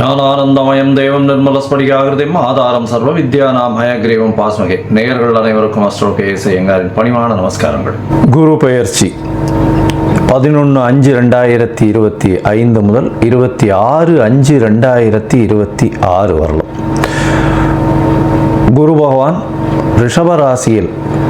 ஞானானந்தமயம் தேவம் நிர்மலஸ்படிகாகிருதியும் ஆதாரம் சர்வ வித்யானாம் ஹயக்ரீவம் பாஸ்மகே. நேயர்கள் அனைவருக்கும் அஸ்ட்ரோ கே எஸ் ஐயங்காரின் பணிவான நமஸ்காரங்கள். குரு பெயர்ச்சி பதினொன்று அஞ்சு ரெண்டாயிரத்தி இருபத்தி ஐந்து முதல் இருபத்தி ஆறு அஞ்சு ரெண்டாயிரத்தி இருபத்தி ஆறு வரலாம். குரு பகவான் ரிஷபராசியில்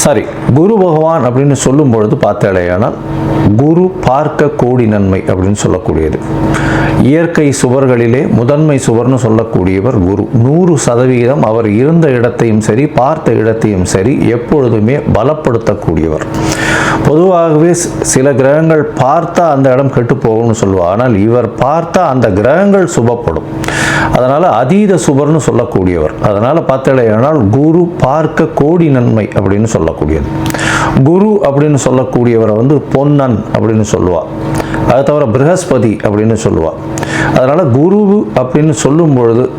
சரி குரு பகவான் அப்படின்னு சொல்லும் பொழுது பார்த்தாலேயானால் குரு பார்க்க கோடி நன்மை அப்படின்னு சொல்லக்கூடியது. இயற்கை சுவர்களிலே முதன்மை சுவர்னு சொல்லக்கூடியவர் குரு. நூறு சதவீதம் அவர் இருந்த இடத்தையும் சரி பார்த்த இடத்தையும் சரி எப்பொழுதுமே பலப்படுத்தக்கூடியவர். பொதுவாகவே சில கிரகங்கள் பார்த்தா அந்த இடம் கெட்டு போகும்னு சொல்லுவார் ஆனால் இவர் பார்த்தா அந்த கிரகங்கள் சுபப்படும். அதனால் அதீத சுபர்னு சொல்லக்கூடியவர். அதனால் பார்த்தேனால் குரு பார்க்க கோடி நன்மை அப்படின்னு சொல்லக்கூடியது. குரு அப்படின்னு சொல்லக்கூடியவரை வந்து பொன்னன் அப்படின்னு சொல்லுவா. அதை தவிர ப்ரஹஸ்பதி அப்படின்னு சொல்லுவா. அதனால் குரு அப்படின்னு சொல்லும் பொழுது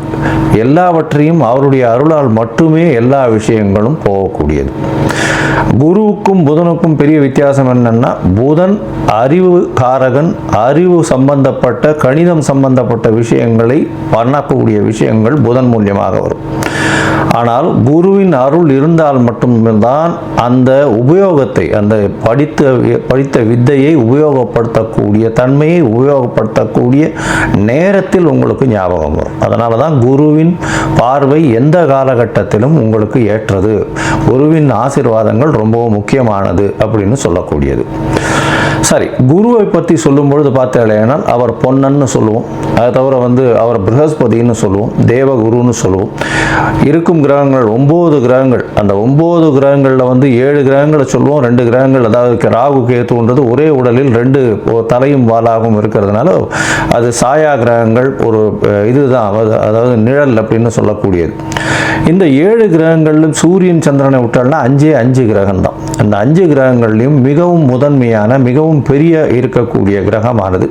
எல்லாவற்றையும் அவருடைய அருளால் மட்டுமே எல்லா விஷயங்களும் போகக்கூடியது. குருவுக்கும் புதனுக்கும் பெரிய வித்தியாசம் என்னன்னா புதன் அறிவு காரகன் அறிவு சம்பந்தப்பட்ட கணிதம் சம்பந்தப்பட்ட விஷயங்களை பண்ணக்கூடிய விஷயங்கள் புதன் மூலியமாக வரும். ஆனால் குருவின் அருள் இருந்தால் மட்டும்தான் அந்த உபயோகத்தை அந்த படித்த படித்த வித்தையை உபயோகப்படுத்தக்கூடிய தன்மையை உபயோகப்படுத்தக்கூடிய நேரத்தில் உங்களுக்கு ஞாபகம் வரும். அதனால தான் குருவின் பார்வை எந்த காலகட்டத்திலும் உங்களுக்கு ஏற்றது. குருவின் ஆசிர்வாதங்கள் ரொம்பவும் முக்கியமானது அப்படின்னு சொல்லக்கூடியது. சரி குருவை பற்றி சொல்லும் பொழுது பார்த்தேனால் அவர் பொன்னன்னு சொல்லுவோம். அதை தவிர வந்து அவர் ப்ரஹஸ்பதினு சொல்லுவோம் தேவகுருன்னு சொல்லுவோம். இருக்கும் கிரகங்கள் ஒம்பது கிரகங்கள். அந்த ஒம்பது கிரகங்களில் வந்து ஏழு கிரகங்களை சொல்லுவோம் ரெண்டு கிரகங்கள் அதாவது ராகு கேத்துன்றது ஒரே உடலில் ரெண்டு தலையும் வாலாகவும் இருக்கிறதுனால அது சாயா கிரகங்கள் ஒரு இதுதான். அதாவது- அதாவது நிழல் அப்படின்னு சொல்லக்கூடியது. இந்த ஏழு கிரகங்களிலும் சூரியன் சந்திரனை விட்டால்னா அஞ்சே அஞ்சு கிரகம் தான் அந்த அஞ்சு கிரகங்கள்லையும் மிகவும் முதன்மையான மிகவும் பெரிய இருக்கக்கூடிய கிரகமானது.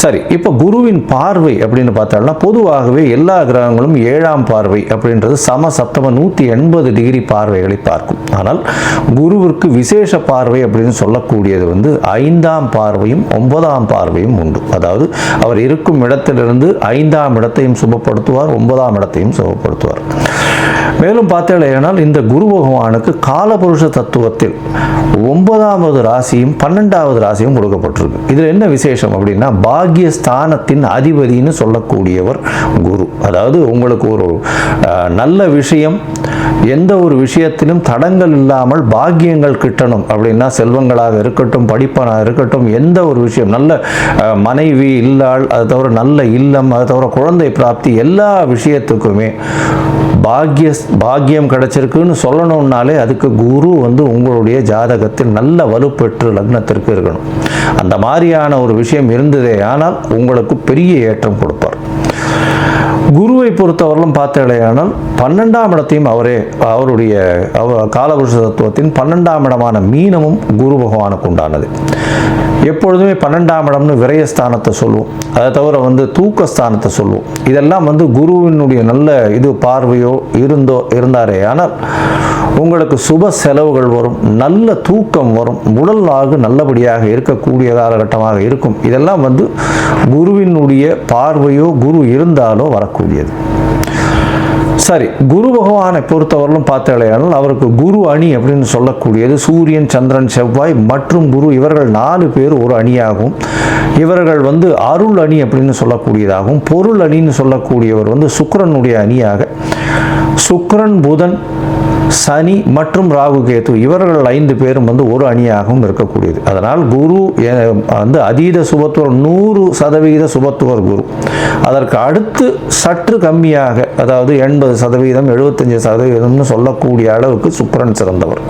சரி இப்போ குருவின் பார்வை அப்படின்னு பார்த்தோம்னா பொதுவாகவே எல்லா கிரகங்களும் ஏழாம் பார்வை அப்படின்றது சம சப்தம நூற்றி எண்பது டிகிரி பார்வைகளை பார்க்கும். ஆனால் குருவிற்கு விசேஷ பார்வை அப்படின்னு சொல்லக்கூடியது வந்து ஐந்தாம் பார்வையும் ஒன்பதாம் பார்வையும் உண்டு. அதாவது அவர் இருக்கும் இடத்திலிருந்து ஐந்தாம் இடத்தையும் சுபப்படுத்துவார் ஒன்பதாம் இடத்தையும் சுபப்படுத்துவார். மேலும் பார்த்தேனால் இந்த குரு பகவானுக்கு காலபுருஷ தத்துவத்தில் ஒன்பதாவது ராசியும் பன்னெண்டாவது ராசியும் கொடுக்கப்பட்டிருக்கு. இதில் என்ன விசேஷம் அப்படின்னா பாக்யஸ்தானத்தின் அதிபதின்னு சொல்லக்கூடியவர் குரு. அதாவது உங்களுக்கு ஒரு நல்ல விஷயம் எந்த ஒரு விஷயத்திலும் தடங்கள் இல்லாமல் பாக்கியங்கள் கிட்டணும் அப்படின்னா செல்வங்களாக இருக்கட்டும் படிப்பனாக இருக்கட்டும் எந்த ஒரு விஷயம் நல்ல மனைவி இல்லாள் அது தவிர நல்ல இல்லம் அது தவிர குழந்தை பிராப்தி எல்லா விஷயத்துக்குமே பாக்கிய பாக்கியம் கிடச்சிருக்குன்னு சொல்லணும்னாலே அதுக்கு குரு வந்து உங்களுடைய ஜாதகத்தில் நல்ல வலுப்பெற்று லக்னத்திற்கு இருக்கணும். அந்த மாதிரியான ஒரு விஷயம் இருந்ததே ஆனால் உங்களுக்கு பெரிய ஏற்றம் கொடுப்பார். பொறுத்தவரையிலும் பார்த்தடையானால் பன்னெண்டாம் இடத்தையும் அவரே அவருடைய அவர் காலபுருஷ தத்துவத்தின் பன்னெண்டாம் இடமான மீனமும் குரு பகவானுக்கு உண்டானது. எப்பொழுதுமே பன்னெண்டாம் இடம்னு விரயஸ்தானத்தை சொல்லுவோம். அதை தவிர வந்து தூக்கஸ்தானத்தை சொல்லுவோம். இதெல்லாம் வந்து குருவினுடைய நல்ல இது பார்வையோ இருந்தோ இருந்தாரே. ஆனால் உங்களுக்கு சுப செலவுகள் வரும் நல்ல தூக்கம் வரும் உடல் ஆகு நல்லபடியாக இருக்கக்கூடிய காலகட்டமாக இருக்கும். இதெல்லாம் வந்து குருவினுடைய பார்வையோ குரு இருந்தாலோ வரக்கூடியது. சரி குரு பகவானை பொறுத்தவரையிலும் பார்த்தாலேயானால் அவருக்கு குரு அணி அப்படின்னு சொல்லக்கூடியது. சூரியன் சந்திரன் செவ்வாய் மற்றும் குரு இவர்கள் நாலு பேர் ஒரு அணியாகும் இவர்கள் வந்து அருள் அணி அப்படின்னு சொல்லக்கூடியதாகவும் பொருள் அணின்னு சொல்லக்கூடியவர் வந்து சுக்கரனுடைய அணியாக. சுக்கரன் புதன் சனி மற்றும் ராகு கேது இவர்கள் ஐந்து பேரும் வந்து ஒரு அணியாகவும் இருக்கக்கூடியது. அதனால் குரு வந்து அதீத சுபத்துவர் நூறு சதவீத சுபத்துவர் குரு. அதற்கு அடுத்து சற்று கம்மியாக அதாவது எண்பது சதவீதம் எழுபத்தஞ்சு சதவீதம்னு சொல்லக்கூடிய அளவுக்கு சுக்கரன் சிறந்தவர்.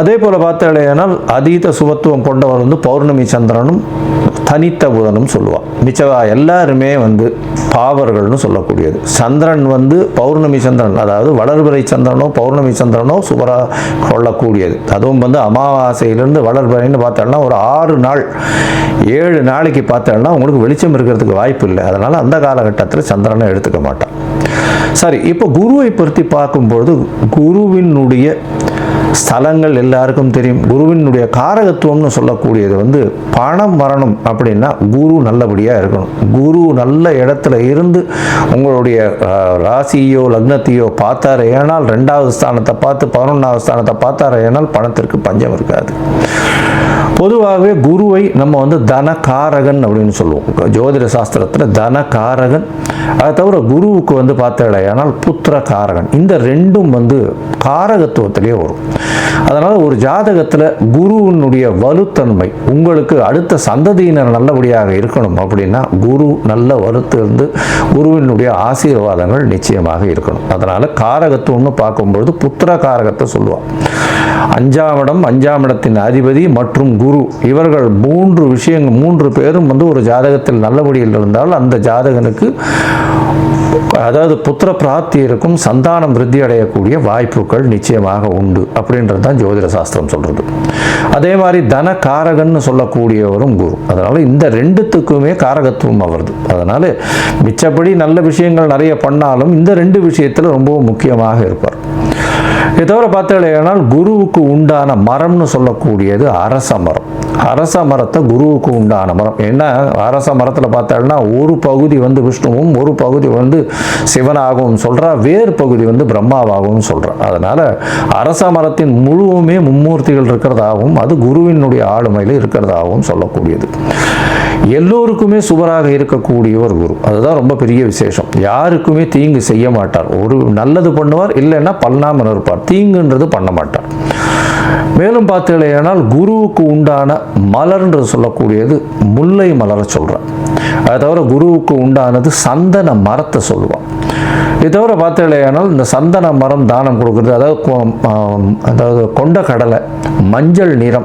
அதே போல் பார்த்தாலேனால் அதீத சுபத்துவம் கொண்டவர் வந்து பௌர்ணமி சந்திரனும் தனித்த புதனும் சொல்லுவாள் மிச்சவா எல்லாருமே வந்து பாவர்கள்னு சொல்லக்கூடியது. சந்திரன் வந்து பௌர்ணமி சந்திரன் அதாவது வளர்பிறை சந்திரனோ பௌர்ணமி சந்திரனோ சுவராக கொள்ளக்கூடியது. அதுவும் வந்து அமாவாசையிலிருந்து வளர்பிறைன்னு பார்த்தோம்னா ஒரு ஆறு நாள் ஏழு நாளைக்கு பார்த்தோம்னா உங்களுக்கு வெளிச்சம் இருக்கிறதுக்கு வாய்ப்பு இல்லை. அதனால் அந்த காலகட்டத்தில் சந்திரனை எடுத்துக்க மாட்டான். சரி இப்போ குருவை பற்றி பார்க்கும்பொழுது குருவினுடைய ஸ்தலங்கள் எல்லாருக்கும் தெரியும். குருவினுடைய காரகத்துவம்னு சொல்லக்கூடியது வந்து பணம் வரணும் அப்படின்னா குரு நல்லபடியாக இருக்கணும். குரு நல்ல இடத்துல இருந்து உங்களுடைய ராசியோ லக்னத்தையோ பார்த்தாரு ஏனால் ரெண்டாவது ஸ்தானத்தை பார்த்து பதினொன்றாவது ஸ்தானத்தை பார்த்தாரு ஏனால் பணத்திற்கு பஞ்சம் இருக்காது. பொதுவாகவே குருவை நம்ம வந்து தனகாரகன் அப்படின்னு சொல்லுவோம். ஜோதிட சாஸ்திரத்தில் தனகாரகன். அதை தவிர குருவுக்கு வந்து பார்த்தடையானால் புத்திர காரகன் இந்த ரெண்டும் வந்து காரகத்துவத்திலே வரும். அதனால் ஒரு ஜாதகத்தில் குருவினுடைய வலுத்தன்மை உங்களுக்கு அடுத்த சந்ததியினர் நல்லபடியாக இருக்கணும் அப்படின்னா குரு நல்ல வலுத்து இருந்து குருவினுடைய ஆசீர்வாதங்கள் நிச்சயமாக இருக்கணும். அதனால் காரகத்துவம்னு பார்க்கும்பொழுது புத்திர காரகத்தை சொல்லுவாள் அஞ்சாம் இடம் அஞ்சாம் இடத்தின் அதிபதி மற்றும் குரு. இவர்கள் மூன்று விஷயங்கள் மூன்று பேரும் வந்து ஒரு ஜாதகத்தில் நல்லபடியில் இருந்தால் அந்த ஜாதகனுக்கு அதாவது புத்திர பிராப்தி இருக்கும் சந்தானம் விருத்தி அடையக்கூடிய வாய்ப்புகள் நிச்சயமாக உண்டு அப்படின்றது தான் ஜோதிட சாஸ்திரம் சொல்கிறது அதே மாதிரி தன காரகன்னு சொல்லக்கூடியவரும் குரு. அதனால் இந்த ரெண்டுத்துக்குமே காரகத்துவம் அவருது. அதனால் மிச்சப்படி நல்ல விஷயங்கள் நிறைய பண்ணாலும் இந்த ரெண்டு விஷயத்தில் ரொம்பவும் முக்கியமாக இருப்பார். இதை தவிர பார்த்தீங்கன்னா குருவுக்கு உண்டான மரம்னு சொல்லக்கூடியது அரச மரம். அரச மரத்தை குருவுக்கு உண்டான மரம். ஏன்னா அரச மரத்தில் பார்த்தோம்னா ஒரு பகுதி வந்து விஷ்ணுவும் ஒரு பகுதி வந்து சிவனாகவும் சொல்கிறா வேறு பகுதி வந்து பிரம்மாவாகவும் சொல்கிறா அதனால் அரச மரத்தின் முழுவுமே மும்மூர்த்திகள் இருக்கிறதாகவும் அது குருவினுடைய ஆளுமையில் இருக்கிறதாகவும் சொல்லக்கூடியது. எல்லோருக்குமே சுவராக இருக்கக்கூடிய ஒரு குரு. அதுதான் ரொம்ப பெரிய விசேஷம். யாருக்குமே தீங்கு செய்ய மாட்டார். ஒரு நல்லது பண்ணுவார் இல்லைன்னா பண்ணாமல் இருப்பார். தீங்குன்றது பண்ண மாட்டார். மேலும் பார்த்தீங்கன்னா குருவுக்கு உண்டான மலர்ன்றது சொல்லக்கூடியது முல்லை மலரை சொல்கிறேன் அதை தவிர குருவுக்கு உண்டானது சந்தன மரத்தை சொல்லுவான் இது தவிர பார்த்தீங்கன்னா இந்த சந்தன மரம் தானம் கொடுக்குறது அதாவது கொ- அதாவது கொண்ட கடலை மஞ்சள் நிறம்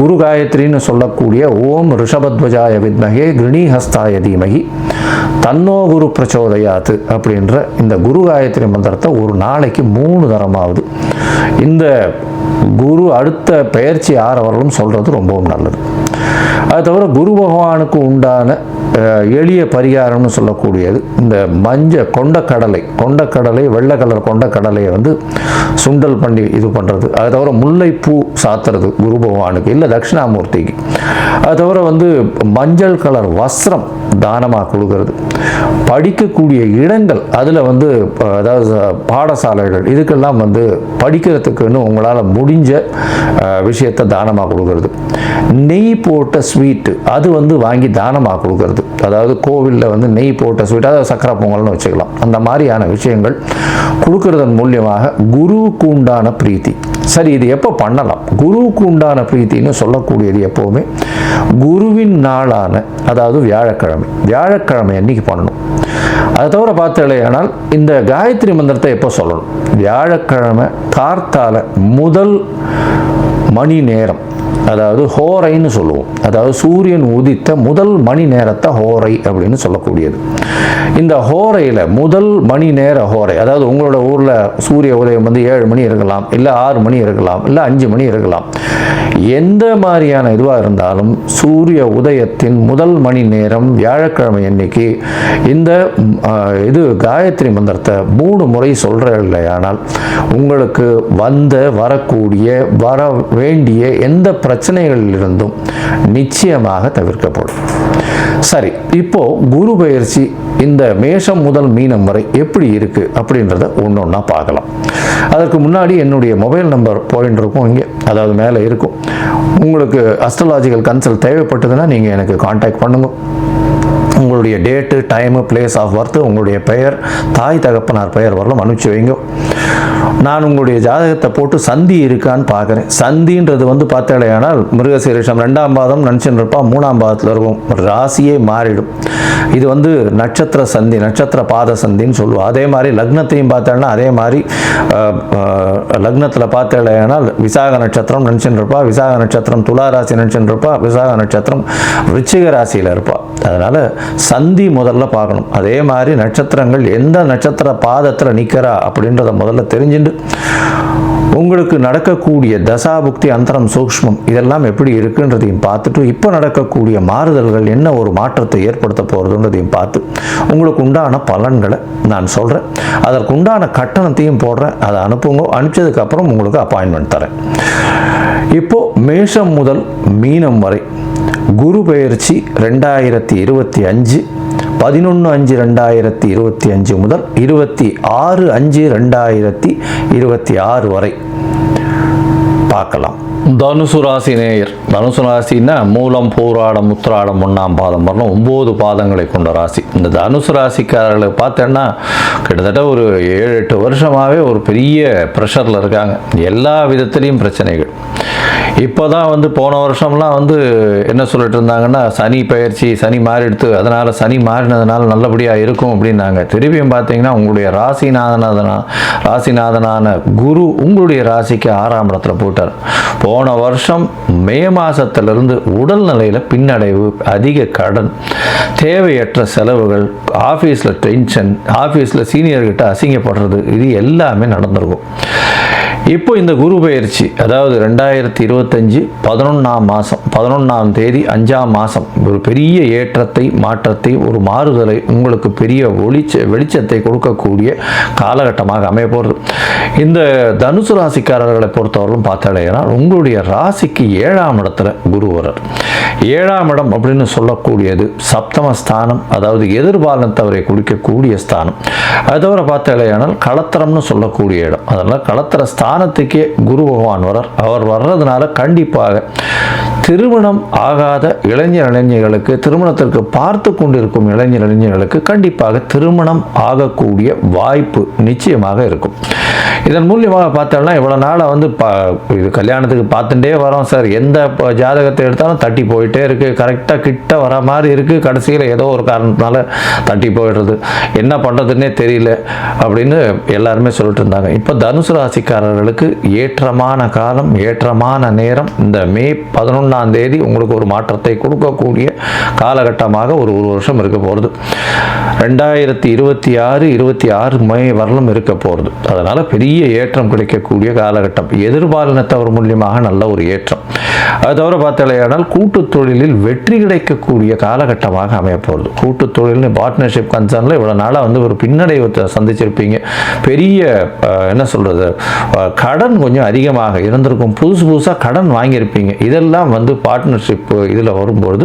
குரு காயத்ரின்னு சொல்லக்கூடிய ஓம் ரிஷபத்வஜாய வித்மகே கிருணிஹஸ்தாய தீமகி தன்னோ குரு பிரச்சோதயாத்து அப்படின்ற இந்த குரு காயத்ரி மந்திரத்தை ஒரு நாளைக்கு மூணு தரமாவது. இந்த குரு அடுத்த பெயர்ச்சி ஆறவர்களும் சொல்கிறது ரொம்பவும் நல்லது. அது தவிர குரு பகவானுக்கு உண்டான எளிய பரிகாரம்னு சொல்லக்கூடியது. இந்த மஞ்ச கொண்டக்கடலை கொண்டக்கடலை வெள்ளை கலர் கொண்டக்கடலையை வந்து சுண்டல் பண்ணி இது பண்ணுறது அது தவிர முல்லைப்பூ சாத்துறது குரு பகவானுக்கு இல்லை தட்சிணாமூர்த்திக்கு. அது தவிர வந்து மஞ்சள் கலர் வஸ்திரம் தானமாக கொடுக்கறது. படிக்கக்கூடிய இடங்கள் அதில் வந்து அதாவது பாடசாலைகள் இதுக்கெல்லாம் வந்து படிக்கிறதுக்குன்னு உங்களால் முடிஞ்ச விஷயத்தை தானமாக கொடுக்கறது. நெய் போட்ட ஸ்வீட்டு அது வந்து வாங்கி தானமாக கொடுக்கறது. அதாவது கோவிலில் வந்து நெய் போட்ட ஸ்வீட் அதாவது சக்கரை பொங்கல்னு வச்சுக்கலாம். அந்த மாதிரியான விஷயங்கள் கொடுக்கறதன் மூலியமாக குருவுக்கு உண்டான பிரீத்தி. சரி இது எப்போ பண்ணலாம்? குருவுக்கு உண்டான பிரீத்தின்னு சொல்லக்கூடியது எப்போவுமே குருவின் நாளான அதாவது வியாழக்கிழமை. வியாழக்கிழமை அன்னைக்கு பண்ணணும். அதை தவிர பார்த்தலையானால் இந்த காயத்ரி மந்திரத்தை எப்போ சொல்லணும்? வியாழக்கிழமை கார்த்தால முதல் மணி நேரம். அதாவது ஹோரைன்னு சொல்லுவோம். அதாவது சூரியன் உதித்த முதல் மணி நேரத்தை ஹோரை அப்படின்னு சொல்லக்கூடியது. இந்த ஹோரையில் முதல் மணி நேர ஹோரை அதாவது உங்களோட ஊரில் சூரிய உதயம் வந்து ஏழு மணி இருக்கலாம் இல்லை ஆறு மணி இருக்கலாம் இல்லை அஞ்சு மணி இருக்கலாம். எந்த மாதிரியான இதுவாக இருந்தாலும் சூரிய உதயத்தின் முதல் மணி நேரம் வியாழக்கிழமை அன்னைக்கு இந்த இது காயத்ரி மந்திரத்தை மூணு முறை சொல்கிற இல்லையானால் உங்களுக்கு வந்த வரக்கூடிய வர வேண்டிய எந்த பிரச்சனை பிரச்சனைகளிலிருந்தும் நிச்சயமாக தவிர்க்கப்படும். சரி இப்போ குரு பயிற்சி இந்த மேஷம் முதல் மீனம் வரை எப்படி இருக்கு அப்படின்றத ஒன்று ஒன்றா பார்க்கலாம். அதற்கு முன்னாடி என்னுடைய மொபைல் நம்பர் பாயிண்ட் இருக்கும் இங்கே அதாவது மேலே இருக்கும். உங்களுக்கு அஸ்ட்ராலாஜிக்கல் கன்சல்ட் தேவைப்பட்டதுன்னா நீங்கள் எனக்கு காண்டாக்ட் பண்ணுங்கள் உங்களுடைய date time place of birth உங்களுடைய பெயர் தாய் தகப்பனார் பெயர் வரலாம் அனுப்பிச்சு வைங்க. நான் உங்களுடைய ஜாதகத்தை போட்டு சந்தி இருக்கான்னு பார்க்குறேன். சந்தின்றது வந்து பார்த்தாலேயானால் மிருகசீரிஷம் ரெண்டாம் பாதம் நினச்சின்னு இருப்பா மூணாம் பாதத்தில் இருக்கும். ராசியே மாறிடும். இது வந்து நட்சத்திர சந்தி நட்சத்திர பாத சந்தின்னு சொல்லுவோம். அதே மாதிரி லக்னத்தையும் பார்த்தேன்னா அதே மாதிரி லக்னத்தில் பார்த்தாலேயானால் விசாக நட்சத்திரம் நினச்சின்னு இருப்பா விசாக நட்சத்திரம் துலா ராசி நினச்சின்னு இருப்பா விசாக நட்சத்திரம் ரிச்சிக ராசியில் இருப்பா. அதனால் சந்தி முதல்ல பார்க்கணும். அதே மாதிரி நட்சத்திரங்கள் எந்த நட்சத்திர பாதத்தில் நிற்கிறா அப்படின்றத முதல்ல தெரிஞ்சுட்டு உங்களுக்கு நடக்கக்கூடிய தசாபுக்தி அந்தரம் சூக்ஷ்மம் இதெல்லாம் எப்படி இருக்குன்றதையும் பார்த்துட்டு இப்போ நடக்கக்கூடிய மாறுதல்கள் என்ன ஒரு மாற்றத்தை ஏற்படுத்த போகிறதுன்றதையும் பார்த்து உங்களுக்கு உண்டான பலன்களை நான் சொல்கிறேன் அதற்கு உண்டான கட்டணத்தையும் போடுறேன். அதை அனுப்புங்க. அனுப்பிச்சதுக்கப்புறம் உங்களுக்கு அப்பாயின்மெண்ட் தரேன். இப்போ மேஷம் முதல் மீனம் வரை குரு பெயர்ச்சி ரெண்டாயிரத்தி இருபத்தி அஞ்சு பதினொன்று அஞ்சு ரெண்டாயிரத்தி இருபத்தி அஞ்சு முதல் இருபத்தி ஆறு அஞ்சு ரெண்டாயிரத்தி இருபத்தி ஆறு வரை பார்க்கலாம். தனுசு ராசி நேயர். தனுசு ராசின்னா மூலம் பூராடம் உத்திராடம் ஒன்றாம் பாதம் வரணும். ஒம்பது பாதங்களை கொண்ட ராசி. இந்த தனுசு ராசிக்காரர்களை பார்த்தேன்னா கிட்டத்தட்ட ஒரு ஏழு எட்டு வருஷமாகவே ஒரு பெரிய ப்ரெஷரில் இருக்காங்க. எல்லா விதத்துலேயும் பிரச்சனைகள். இப்போ தான் வந்து போன வருஷம்லாம் வந்து என்ன சொல்லிட்டு இருந்தாங்கன்னா சனி பயிற்சி சனி மாறிடுத்து அதனால் சனி மாறினதுனால நல்லபடியாக இருக்கும் அப்படின்னாங்க. திருப்பியும் பார்த்தீங்கன்னா உங்களுடைய ராசிநாதனாதனா ராசிநாதனான குரு உங்களுடைய ராசிக்கு ஆறாம் இடத்துல போட்டார். போன வருஷம் மே மாதத்திலிருந்து உடல்நிலையில் பின்னடைவு அதிக கடன் தேவையற்ற செலவுகள் ஆஃபீஸில் டென்ஷன் ஆஃபீஸில் சீனியர்கிட்ட அசிங்கப்படுறது இது எல்லாமே நடந்திருக்கும். இப்போ இந்த குரு பயிற்சி அதாவது ரெண்டாயிரத்தி இருபத்தஞ்சு பதினொன்றாம் மாதம் பதினொன்றாம் தேதி அஞ்சாம் மாதம் ஒரு பெரிய ஏற்றத்தை மாற்றத்தை ஒரு மாறுதலை உங்களுக்கு பெரிய ஒளிச்ச வெளிச்சத்தை கொடுக்கக்கூடிய காலகட்டமாக அமைய போகிறது இந்த தனுசு ராசிக்காரர்களை பொறுத்தவரைக்கும் பார்த்தாலேனா உங்களுடைய ராசிக்கு ஏழாம் இடத்துல குரு வரார் ஏழாம் இடம் அப்படின்னு சொல்லக்கூடியது சப்தம ஸ்தானம் அதாவது எதிர்பாலனத்தவரை குடிக்கக்கூடிய ஸ்தானம். அது தவிர பார்த்தாலேயானால் களத்திரம்னு சொல்லக்கூடிய இடம். அதனால் களத்திர ஸ்தானத்துக்கே குரு பகவான் வரார் அவர் வர்றதுனால கண்டிப்பாக திருமணம் ஆகாத இளைஞர் இளைஞர்களுக்கு திருமணத்திற்கு பார்த்து கொண்டிருக்கும் இளைஞர் இளைஞர்களுக்கு கண்டிப்பாக திருமணம் ஆகக்கூடிய வாய்ப்பு நிச்சயமாக இருக்கும். இதன் மூலியமாக பார்த்தோம்னா இவ்வளோ நாளாக வந்து பா இது கல்யாணத்துக்கு பார்த்துட்டே வரோம் சார். எந்த ஜாதகத்தை எடுத்தாலும் தட்டி போயிட்டே இருக்குது கரெக்டாக கிட்ட வர மாதிரி இருக்குது கடைசியில் ஏதோ ஒரு காரணத்தினால தட்டி போயிடுறது. என்ன பண்ணுறதுன்னே தெரியல அப்படின்னு எல்லாருமே சொல்லிட்டு இருந்தாங்க. இப்போ தனுசு ராசிக்காரர்களுக்கு ஏற்றமான காலம் ஏற்றமான நேரம் இந்த மே பதினொன்றாம் தேதி உங்களுக்கு ஒரு மாற்றத்தை கொடுக்கக்கூடிய காலகட்டமாக ஒரு ஒரு வருஷம் இருக்க போகிறது ரெண்டாயிரத்தி இருபத்தி ஆறு இருபத்தி ஆறு மே வரலும் இருக்க போகிறது அதனால் பெரிய ஏற்றம் கிடைக்கக்கூடிய காலகட்டம். எதிர்பாலினத்தவர் மூலியமாக நல்ல ஒரு ஏற்றம். அது தவிர பார்த்தாலேயானால் கூட்டு தொழிலில் வெற்றி கிடைக்கக்கூடிய காலகட்டமாக அமையப்போகுது. கூட்டு தொழில்னு பார்ட்னர்ஷிப் கன்சர்னில் இவ்வளோ நாளாக வந்து ஒரு பின்னடைவு சந்திச்சிருப்பீங்க. பெரிய என்ன சொல்கிறது கடன் கொஞ்சம் அதிகமாக இருந்திருக்கும். புதுசு புதுசாக கடன் வாங்கியிருப்பீங்க. இதெல்லாம் வந்து பார்ட்னர்ஷிப் இதில் வரும்பொழுது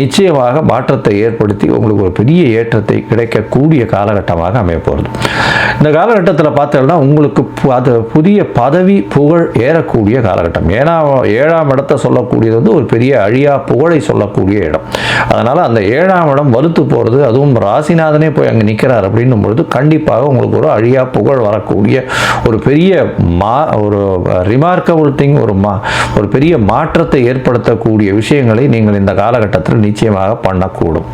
நிச்சயமாக மாற்றத்தை ஏற்படுத்தி உங்களுக்கு ஒரு பெரிய ஏற்றத்தை கிடைக்கக்கூடிய காலகட்டமாக அமைய இந்த காலகட்டத்தில் பார்த்தோம்னா உங்களுக்கு அது புதிய பதவி புகழ் ஏறக்கூடிய காலகட்டம். ஏன்னா ஏழாம் இடத்தை சொல்லக்கூடியது வந்து ஒரு பெரிய அழியா புகழை சொல்லக்கூடிய இடம். அதனால் அந்த ஏழாம் இடம் வலுத்து போகிறது அதுவும் ராசிநாதனே போய் அங்கே நிற்கிறார் அப்படின்னும் பொழுது கண்டிப்பாக உங்களுக்கு ஒரு அழியா புகழ் வரக்கூடிய ஒரு பெரிய மா ஒரு ரிமார்க்கபிள் திங் ஒரு மா ஒரு பெரிய மாற்றத்தை ஏற்படுத்தக்கூடிய விஷயங்களை நீங்கள் இந்த காலகட்டத்தில் நிச்சயமாக பண்ணக்கூடும்.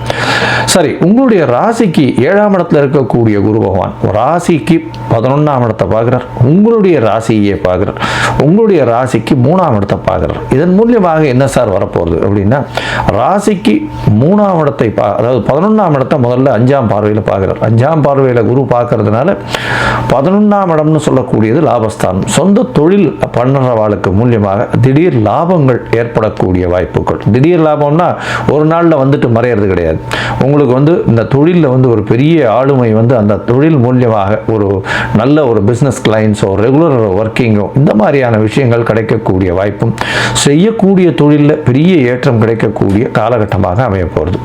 சரி உங்களுடைய ராசிக்கு ஏழாம் இடத்துல இருக்கக்கூடிய குரு பகவான் ராசிக்கு பதினொன்றாம் இடத்தை பார்க்குறார். உங்களுடைய ராசியை பார்க்குறார். உங்களுடைய ராசிக்கு மூணாம் இடத்தை பார்க்குறார். இதன் மூலியமாக என்ன சார் வரப்போகுது அப்படின்னா ராசிக்கு மூணாம் இடத்தை பா அதாவது பதினொன்றாம் இடத்தை முதல்ல அஞ்சாம் பார்வையில் பார்க்குறார். அஞ்சாம் பார்வையில் குரு பார்க்கறதுனால பதினொன்றாம் இடம்னு சொல்லக்கூடியது லாபஸ்தானம். சொந்த தொழில் பண்ணுறவாளுக்கு மூலியமாக திடீர் லாபங்கள் ஏற்படக்கூடிய வாய்ப்புகள். திடீர் லாபம்னா ஒரு நாளில் வந்துட்டு மறையிறது கிடையாது. உங்களுக்கு வந்து இந்த தொழிலில் வந்து ஒரு பெரிய ஆளுமை வந்து அந்த தொழில் மூலியமாக ஒரு நல்ல ஒரு பிஸ்னஸ் கிளைண்ட்ஸோ ரெகுலர் ஒர்க்கிங்கோ இந்த மாதிரியான விஷயங்கள் கிடைக்கக்கூடிய வாய்ப்பும் செய்யக்கூடிய தொழிலில் பெரிய ஏற்றம் கிடைக்கக்கூடிய காலகட்டமாக அமைய போகிறது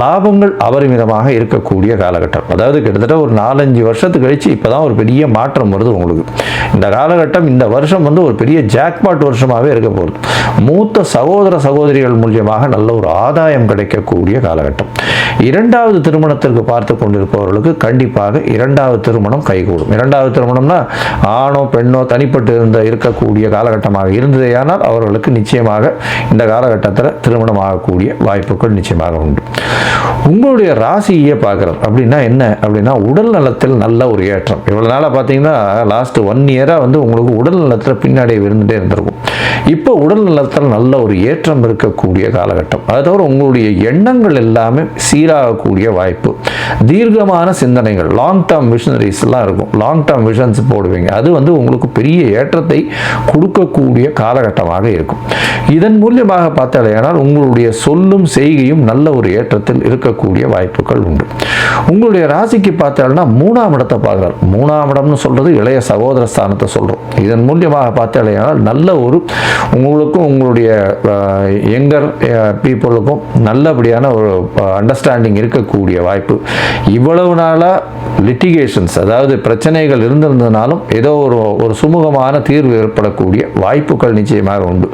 லாபங்கள் அபரிமிதமாக இருக்கக்கூடிய காலகட்டம். அதாவது கிட்டத்தட்ட ஒரு நாலஞ்சு வருஷத்துக்கு கழித்து இப்போ தான் ஒரு பெரிய மாற்றம் வருது உங்களுக்கு. இந்த காலகட்டம் இந்த வருஷம் வந்து ஒரு பெரிய ஜாக்பாட் வருஷமாகவே இருக்க போகிறது மூத்த சகோதர சகோதரிகள் மூலியமாக நல்ல ஒரு ஆதாயம் கிடைக்கக்கூடிய காலகட்டம். இரண்டாவது திருமணத்திற்கு பார்த்து கொண்டிருப்பவர்களுக்கு கண்டிப்பாக இரண்டாவது திருமணம் கைகூடும். இரண்டாவது திருமணம்னா ஆணோ பெண்ணோ தனிப்பட்டு இருந்த இருக்கக்கூடிய காலகட்டமாக இருந்ததேயானால் அவர்களுக்கு நிச்சயமாக இந்த காலகட்டத்தில் திருமணம் ஆகக்கூடிய வாய்ப்புகள் நிச்சயமாக உண்டு. உங்களுடைய ராசியை பார்க்குறோம் அப்படின்னா என்ன? அப்படின்னா உடல் நலத்தில் நல்ல ஒரு ஏற்றம். இவ்வளோ நாளாக பார்த்தீங்கன்னா லாஸ்ட் ஒன் இயராக வந்து உங்களுக்கு உடல் நலத்தில் பின்னாடி இருந்துகிட்டே இருந்திருக்கும். இப்போ உடல் நலத்தில் நல்ல ஒரு ஏற்றம் இருக்கக்கூடிய காலகட்டம். அது தவிர உங்களுடைய எண்ணங்கள் எல்லாமே சீராகக்கூடிய வாய்ப்பு. தீர்க்கமான சிந்தனைகள் லாங் டேர்ம் விஷனரிஸ்லாம் இருக்கும். லாங் டேர்ம் விஷன்ஸ் போடுவீங்க. அது வந்து உங்களுக்கு பெரிய ஏற்றத்தை கொடுக்கக்கூடிய காலகட்டமாக இருக்கும். இதன் மூலியமாக பார்த்தாலேயானால் உங்களுடைய சொல்லும் செய்கையும் நல்ல ஒரு ஏற்றத்தில் இருக்கக்கூடிய வாய்ப்புகள் உண்டு. உங்களுடைய ராசிக்கு பார்த்தாலும்னா மூணாம் இடத்தை பார்க்குறார் மூணாம் இடம்னு சொல்றது இளைய சகோதர ஸ்தானத்தை சொல்றோம். இதன் மூலியமாக பார்த்தாலேயானால் நல்ல ஒரு உங்களுக்கும் உங்களுடைய யங்கர் பீப்புளுக்கும் நல்லபடியான ஒரு அண்டர்ஸ்டாண்டிங் இருக்கக்கூடிய வாய்ப்பு. இவ்வளவு நாளாக லிட்டிகேஷன்ஸ் அதாவது பிரச்சனைகள் இருந்திருந்தனாலும் ஏதோ ஒரு ஒரு சுமூகமான தீர்வு ஏற்படக்கூடிய வாய்ப்புகள் நிச்சயமாக உண்டு.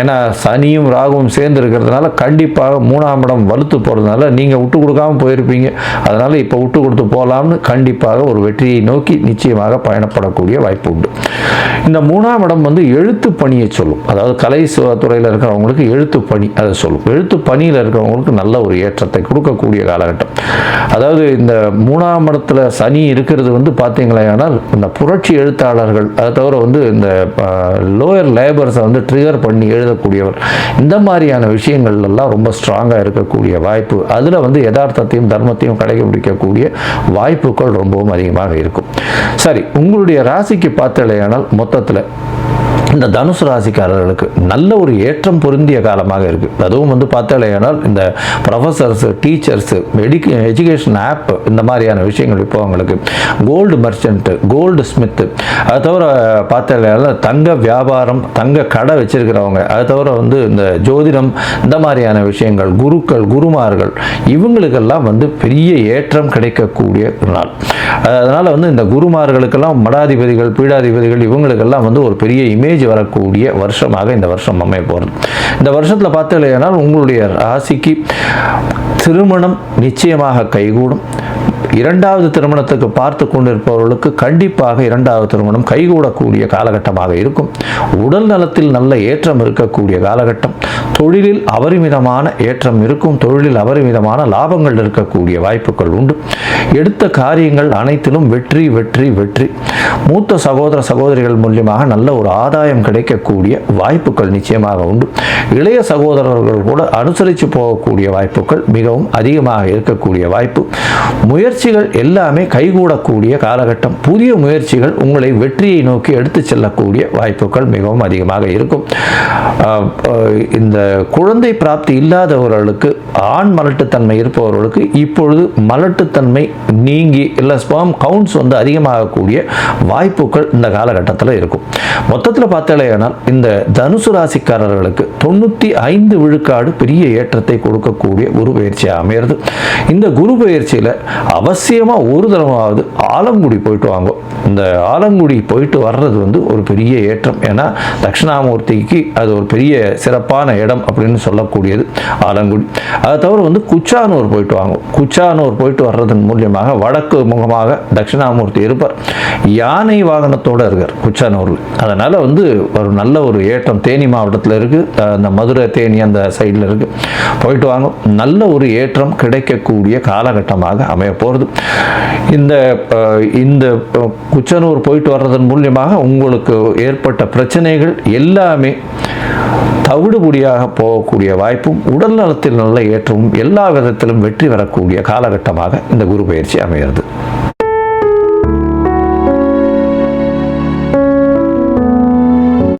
ஏன்னா சனியும் ராகுவும் சேர்ந்து இருக்கிறதுனால கண்டிப்பாக மூணாம் இடம் வலுத்து போகிறதுனால நீங்கள் விட்டு கொடுக்காம போயிருப்பீங்க. அதனால் இப்போ விட்டு கொடுத்து போகலாம்னு கண்டிப்பாக ஒரு வெற்றியை நோக்கி நிச்சயமாக பயணப்படக்கூடிய வாய்ப்பு உண்டு. இந்த மூணாம் இடம் வந்து எழுத்து பணியை சொல்லும். அதாவது கலை துறையில் இருக்கிறவங்களுக்கு எழுத்து பணி அதை சொல்லும். எழுத்து பணியில் இருக்கிறவங்களுக்கு நல்ல ஒரு ஏற்றத்தை கொடுக்கக்கூடிய காலகட்டம். அதாவது இந்த மூணாம் இடத்துல சனி இருக்கிறது வந்து பார்த்தீங்களேனால் இந்த புரட்சி எழுத்தாளர்கள் அதை தவிர வந்து இந்த லோயர் லேபர்ஸை வந்து ட்ரிகர் பண்ணி எழுதக்கூடியவர் இந்த மாதிரியான விஷயங்கள்லாம் ரொம்ப ஸ்ட்ராங்காக இருக்கக்கூடிய வாய்ப்பு. அதில் வந்து யதார்த்தத்தையும் தர்மத்தையும் கடைபிடிக்கக்கூடிய வாய்ப்புகள் ரொம்பவும் அதிகமாக இருக்கும். சரி உங்களுடைய ராசிக்கு பார்த்தலையானால் மொத்தத்தில் இந்த தனுசு ராசிக்காரர்களுக்கு நல்ல ஒரு ஏற்றம் பொருந்திய காலமாக இருக்குது அதுவும் வந்து பார்த்தாலேயானால் இந்த ப்ரொஃபஸர்ஸு டீச்சர்ஸு எடிக் எஜுகேஷன் ஆப் இந்த மாதிரியான விஷயங்கள் இப்போ அவங்களுக்கு கோல்டு மர்ச்சன்ட்டு கோல்டு ஸ்மித்து அது தவிர பார்த்தாலேயானால் தங்க வியாபாரம் தங்க கடை வச்சிருக்கிறவங்க அது தவிர வந்து இந்த ஜோதிடம் இந்த மாதிரியான விஷயங்கள் குருக்கள் குருமார்கள் இவங்களுக்கெல்லாம் வந்து பெரிய ஏற்றம் கிடைக்கக்கூடிய ஒரு நாள். அதனால் வந்து இந்த குருமார்களுக்கெல்லாம் மடாதிபதிகள் பீடாதிபதிகள் இவங்களுக்கெல்லாம் வந்து ஒரு பெரிய இமேஜ் வரக்கூடிய வருஷமாக இந்த வருஷம் அமைய போகிறது இந்த வருஷத்தில் பார்த்தீங்கன்னா உங்களுடைய ராசிக்கு திருமணம் நிச்சயமாக கைகூடும். இரண்டாவது திருமணத்துக்கு பார்த்து கொண்டிருப்பவர்களுக்கு கண்டிப்பாக இரண்டாவது திருமணம் கைகூடக்கூடிய காலகட்டமாக இருக்கும். உடல் நலத்தில் நல்ல ஏற்றம் இருக்கக்கூடிய காலகட்டம். தொழிலில் அபரிமிதமான ஏற்றம் இருக்கும். தொழிலில் அபரிமிதமான லாபங்கள் இருக்கக்கூடிய வாய்ப்புகள் உண்டு. எடுத்த காரியங்கள் அனைத்திலும் வெற்றி வெற்றி வெற்றி. மூத்த சகோதர சகோதரிகள் மூலியமாக நல்ல ஒரு ஆதாயம் கிடைக்கக்கூடிய வாய்ப்புகள் நிச்சயமாக உண்டு. இளைய சகோதரர்கள் கூட அனுசரித்து போகக்கூடிய வாய்ப்புகள் மிகவும் அதிகமாக இருக்கக்கூடிய வாய்ப்பு. முயற்சி முயற்சிகள் எல்லாமே கைகூடக்கூடிய காலகட்டம். புதிய முயற்சிகள் உங்களை வெற்றியை நோக்கி எடுத்து செல்லக்கூடிய வாய்ப்புகள் மிகவும் அதிகமாக இருக்கும். இந்த குழந்தை பிராப்தி இல்லாதவர்களுக்கு ஆண் மலட்டுத்தன்மை இருப்பவர்களுக்கு இப்பொழுது மலட்டுத்தன்மை நீங்கி இல்லை ஸ்பாம் கவுண்ட்ஸ் வந்து அதிகமாகக்கூடிய வாய்ப்புகள் இந்த காலகட்டத்தில் இருக்கும். மொத்தத்தில் பார்த்தாலேனால் இந்த தனுசு ராசிக்காரர்களுக்கு தொண்ணூற்றி ஐந்து விழுக்காடு பெரிய ஏற்றத்தை கொடுக்கக்கூடிய குரு பயிற்சி அமையிறது. இந்த குரு பயிற்சியில் அவசியமாக ஒரு தடவாவது ஆலங்குடி போயிட்டு வாங்க. இந்த ஆலங்குடி போயிட்டு வர்றது வந்து ஒரு பெரிய ஏற்றம். ஏன்னா தட்சிணாமூர்த்திக்கு அது ஒரு பெரிய சிறப்பான இடம் அப்படின்னு சொல்லக்கூடியது ஆலங்குடி. அதை தவிர வந்து குச்சானூர் போயிட்டு வாங்க. குச்சானூர் போயிட்டு வர்றதன் மூலியமாக வடக்கு முகமாக தட்சிணாமூர்த்தி இருப்பார். யானை வாகனத்தோடு இருக்கார் குச்சானூரில். அதனால் வந்து ஒரு நல்ல ஒரு ஏற்றம். தேனி மாவட்டத்தில் இருக்குது அந்த மதுரை தேனி அந்த சைடில் இருக்குது போயிட்டு வாங்க. நல்ல ஒரு ஏற்றம் கிடைக்கக்கூடிய காலகட்டமாக அமைய போகிறது இந்த இந்த குச்சனூர் போயிட்டு வர்றதன் மூலியமாக உங்களுக்கு ஏற்பட்ட பிரச்சனைகள் எல்லாமே தவிடுபடியாக போகக்கூடிய வாய்ப்பும் உடல் நலத்தில் நல்ல ஏற்றமும் எல்லா விதத்திலும் வெற்றி பெறக்கூடிய காலகட்டமாக இந்த குரு பயிற்சி அமைகிறது.